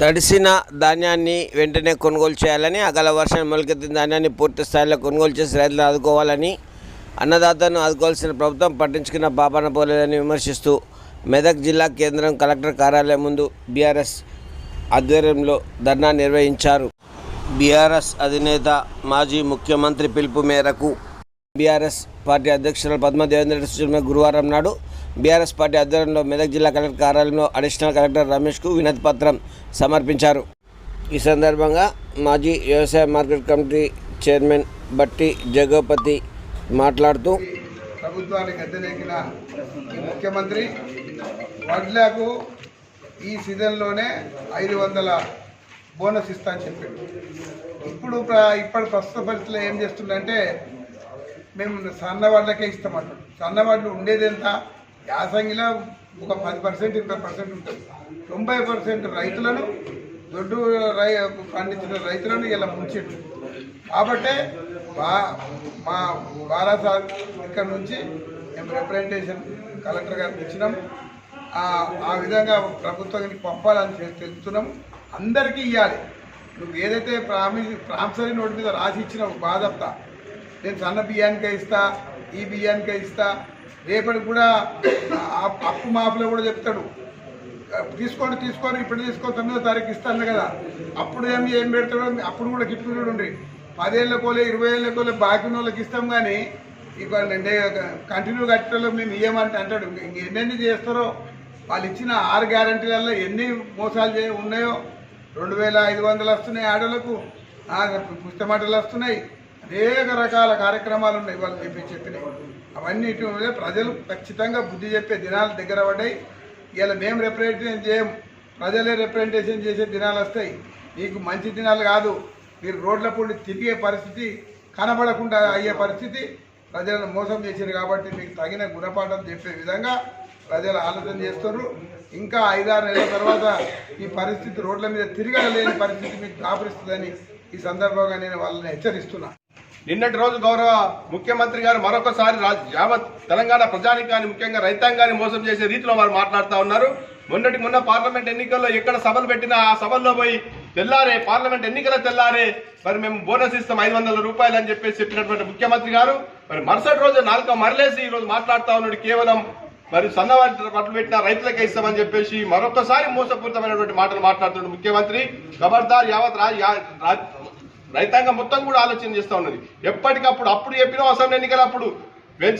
తడిసిన ధాన్యాన్ని వెంటనే కొనుగోలు చేయాలని అగల వర్షం మొలకెత్తిన ధాన్యాన్ని పూర్తి స్థాయిలో కొనుగోలు చేసి రైతులను ఆదుకోవాలని అన్నదాతను ఆదుకోవాల్సిన ప్రభుత్వం పట్టించుకున్న పాపన పోలేదని విమర్శిస్తూ మెదక్ జిల్లా కేంద్రం కలెక్టర్ కార్యాలయం ముందు బీఆర్ఎస్ ఆధ్వర్యంలో ధర్నా నిర్వహించారు. బీఆర్ఎస్ అధినేత మాజీ ముఖ్యమంత్రి పిలుపు మేరకు బీఆర్ఎస్ పార్టీ అధ్యక్షురాలు పద్మ దేవేంద్ర గురువారం నాడు బీఆర్ఎస్ పార్టీ ఆధ్వర్యంలో మెదక్ జిల్లా కలెక్టర్ కార్యాలయంలో అడిషనల్ కలెక్టర్ రమేష్కు వినతి పత్రం సమర్పించారు. ఈ సందర్భంగా మాజీ వ్యవసాయ మార్కెట్ కమిటీ చైర్మన్ బట్టి జగోపతి మాట్లాడుతూ ప్రభుత్వానికి గద్దెనెక్కిన ఈ ముఖ్యమంత్రి వడ్లకు ఈ సీజన్లోనే ఐదు వందల బోనస్ ఇస్తా అని చెప్పాడు. ఇప్పుడు ఇప్పటి ప్రస్తుత పరిస్థితిలో ఏం చేస్తుందంటే మేము సన్న వడ్లకే ఇస్తామంటాడు సన్న ఉండేది ఎంత? యాసంగిలో ఒక పది పర్సెంట్ ఇరవై పర్సెంట్ ఉంటుంది. తొంభై పర్సెంట్ రైతులను దొడ్డు రై పండించిన రైతులను ఇలా ముంచిండు కాబట్టే బా మా బారాస ఇక్కడ నుంచి మేము రిప్రజెంటేషన్ కలెక్టర్ గారికి ఇచ్చినాం ఆ విధంగా ప్రభుత్వానికి పంపాలని తె- అందరికీ ఇవ్వాలి నువ్వు ఏదైతే ప్రామి ప్రామిసరీ నోటు మీద రాసి ఇచ్చినావు బాధప్తా నేను సన్న బియ్యానికే ఇస్తా ఈ బియ్యానికే ఇస్తా రేపటి కూడా అప్పు మాఫీలో కూడా చెప్తాడు. తీసుకోండి తీసుకోండి ఇప్పుడు తీసుకో తొమ్మిదో తారీఖు ఇస్తాను కదా. అప్పుడు ఏమి ఏం పెడతాడో అప్పుడు కూడా గిఫ్ట్ చూడండి. ఉండి పదేళ్ళ కోలే ఇరవై ఏళ్ళ కోలే బాకీ ఉన్న వాళ్ళకి ఇస్తాం కానీ ఇక కంటిన్యూ కట్టడంలో మేము ఇవ్వమంటే అంటాడు. ఎన్నెన్ని చేస్తారో? వాళ్ళు ఇచ్చిన ఆరు గ్యారంటీలలో ఎన్ని మోసాలు చే ఉన్నాయో? రెండు వేల ఐదు వందలు వస్తున్నాయి ఆడోళ్ళకు. పుస్తమాటలు వస్తున్నాయి. అనేక రకాల కార్యక్రమాలు ఉన్నాయి వాళ్ళు చెప్పి చెప్పినాయి అవన్నీ మీద ప్రజలు ఖచ్చితంగా బుద్ధి చెప్పే దినాలు దగ్గర పడ్డాయి. ఇలా మేము రిప్రజెంటేషన్ చేయం ప్రజలే రిప్రజెంటేషన్ చేసే దినాలు వస్తాయి. మీకు మంచి దినాలు కాదు. మీరు రోడ్ల పూడి తిరిగే పరిస్థితి కనబడకుండా అయ్యే పరిస్థితి ప్రజలను మోసం చేశారు కాబట్టి మీకు తగిన గుణపాఠం చెప్పే విధంగా ప్రజలు ఆలోచన చేస్తారు ఇంకా ఐదారు నెలల తర్వాత ఈ పరిస్థితి రోడ్ల మీద తిరగలేని పరిస్థితి మీకు దాపరిస్తుందని ఈ సందర్భంగా నేను వాళ్ళని హెచ్చరిస్తున్నా. నిన్నటి రోజు గౌరవ ముఖ్యమంత్రి గారు మరొకసారి యావత్ తెలంగాణ ప్రజానికాన్ని ముఖ్యంగా రైతాంగాన్ని మోసం చేసే రీతిలో వారు మాట్లాడుతూ ఉన్నారు. మొన్నటి మొన్న పార్లమెంట్ ఎన్నికల్లో ఎక్కడ సభలు పెట్టినా ఆ సభల్లో పోయి తెల్లారే పార్లమెంట్ ఎన్నికల తెల్లారే మరి మేము బోనస్ ఇస్తాం ఐదు వందల రూపాయలు అని చెప్పేసి చెప్పినటువంటి ముఖ్యమంత్రి గారు మరి మరుసటి రోజు నాలుక మరలేసి ఈ రోజు మాట్లాడుతూ ఉన్నాడు. కేవలం మరి సన్నవారి పట్లు పెట్టిన రైతులకే ఇస్తామని చెప్పేసి మరొకసారి మోసపూరితమైనటువంటి మాటలు మాట్లాడుతున్నాడు ముఖ్యమంత్రి. ఖబర్దార్ యావత్ రాజ్ రైతాంగం మొత్తం కూడా ఆలోచన చేస్తూ ఉన్నది. ఎప్పటికప్పుడు అప్పుడు చెప్పిన అసెంబ్లీ ఎన్నికలు అప్పుడు.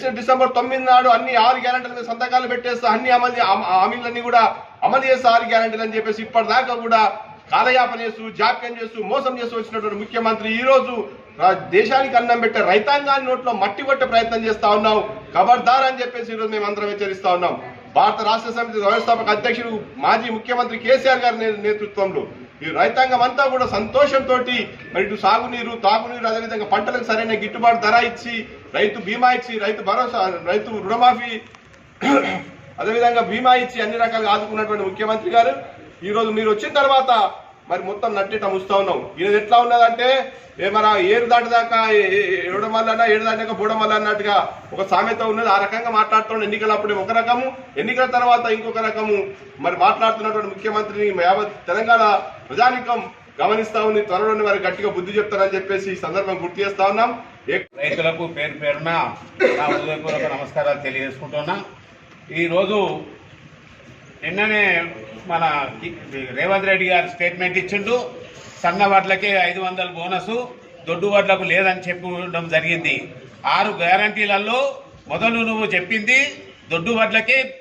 డిసెంబర్ తొమ్మిది నాడు అన్ని ఆరు గ్యారంటీల మీద సంతకాలు పెట్టేస్తా అన్ని అమలు హామీలన్నీ కూడా అమలు చేస్తా ఆరు గ్యారంటీలు అని చెప్పేసి ఇప్పటిదాకా కూడా కాలయాపన చేస్తూ జాప్యం చేస్తూ మోసం చేస్తూ వచ్చినటువంటి ముఖ్యమంత్రి ఈ రోజు దేశానికి అన్నం పెట్టే రైతాంగాన్ని నోట్లో మట్టి కొట్టే ప్రయత్నం చేస్తా ఉన్నాం. ఖబర్దార్ అని చెప్పేసి ఈరోజు మేము అందరం హెచ్చరిస్తా ఉన్నాం. భారత రాష్ట్ర సమితి వ్యవస్థాపక అధ్యక్షుడు మాజీ ముఖ్యమంత్రి కేసీఆర్ గారి నే- నేతృత్వంలో ఈ రైతాంగం అంతా కూడా సంతోషంతో మరి ఇటు సాగునీరు తాగునీరు అదేవిధంగా పంటలకు సరైన గిట్టుబాటు ధర ఇచ్చి రైతు బీమా ఇచ్చి రైతు భరోసా రైతు రుణమాఫీ అదేవిధంగా బీమా ఇచ్చి అన్ని రకాలుగా ఆదుకున్నటువంటి ముఖ్యమంత్రి గారు. ఈరోజు మీరు వచ్చిన తర్వాత మరి మొత్తం నట్టిట ముస్తా ఉన్నాం. ఇది ఎట్లా ఉన్నదంటే మన ఏరు దాటిదాకా ఏడడం వల్ల ఏడు దాటాక పోవడం వల్ల అన్నట్టుగా ఒక సామెత ఉన్నది. ఆ రకంగా మాట్లాడుతున్నాడు ఎన్నికల అప్పుడే ఒక రకము. ఎన్నికల తర్వాత ఇంకొక రకము. మరి మాట్లాడుతున్నటువంటి ముఖ్యమంత్రిని యావత్ తెలంగాణ ప్రజానికం గమనిస్తా ఉంది త్వరలోనే వారికి గట్టిగా బుద్ధి చెప్తారని చెప్పేసి ఈ సందర్భం గుర్తు చేస్తా ఉన్నాం. ఏ- రైతులకు పేరు పేరున నా హృదయపూర్వక నమస్కారాలు తెలియజేసుకుంటున్నా. ఈరోజు నిన్ననే మన రేవంత్ రెడ్డి గారు స్టేట్మెంట్ ఇచ్చిండు. సన్న వడ్లకే ఐదు వందల బోనస్ దొడ్డు వడ్లకు లేదని చెప్పడం జరిగింది. ఆరు గ్యారంటీలలో మొదలు నువ్వు చెప్పింది దొడ్డు వడ్లకే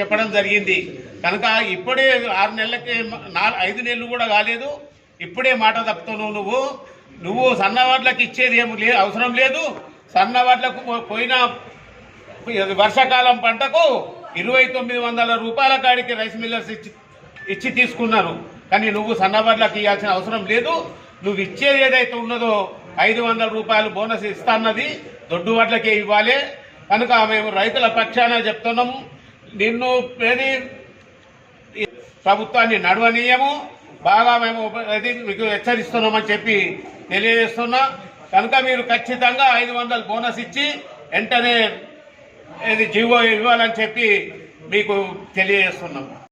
చెప్పడం జరిగింది. కనుక ఇప్పుడే ఆరు నెలలకి నాలుగు ఐదు నెలలు కూడా కాలేదు. ఇప్పుడే మాట తప్పుతున్నావు నువ్వు. నువ్వు సన్నవాట్లకు ఇచ్చేది ఏమి లే అవసరం లేదు. సన్నవాట్లకు పో- పోయిన వర్షాకాలం పంటకు ఇరవై తొమ్మిది వందల రూపాయల కాడికి రైస్ మిల్లర్స్ ఇచ్చి ఇచ్చి తీసుకున్నారు. కానీ నువ్వు సన్నబడ్లకు ఇవ్వాల్సిన అవసరం లేదు. నువ్వు ఇచ్చేది ఏదైతే ఉన్నదో ఐదు వందల రూపాయలు బోనస్ ఇస్తాన్నది. దొడ్డు వడ్లకే ఇవ్వాలి. కనుక మేము రైతుల పక్షాన చెప్తున్నాము. నిన్ను ఏది? ప్రభుత్వాన్ని నడవనీయము. బాగా మేము అది మీకు హెచ్చరిస్తున్నామని చెప్పి తెలియజేస్తున్నా. కనుక మీరు ఖచ్చితంగా ఐదు వందలు బోనస్ ఇచ్చి వెంటనే ఇది జీవో ఇవ్వాలని చెప్పి మీకు తెలియజేస్తున్నాము.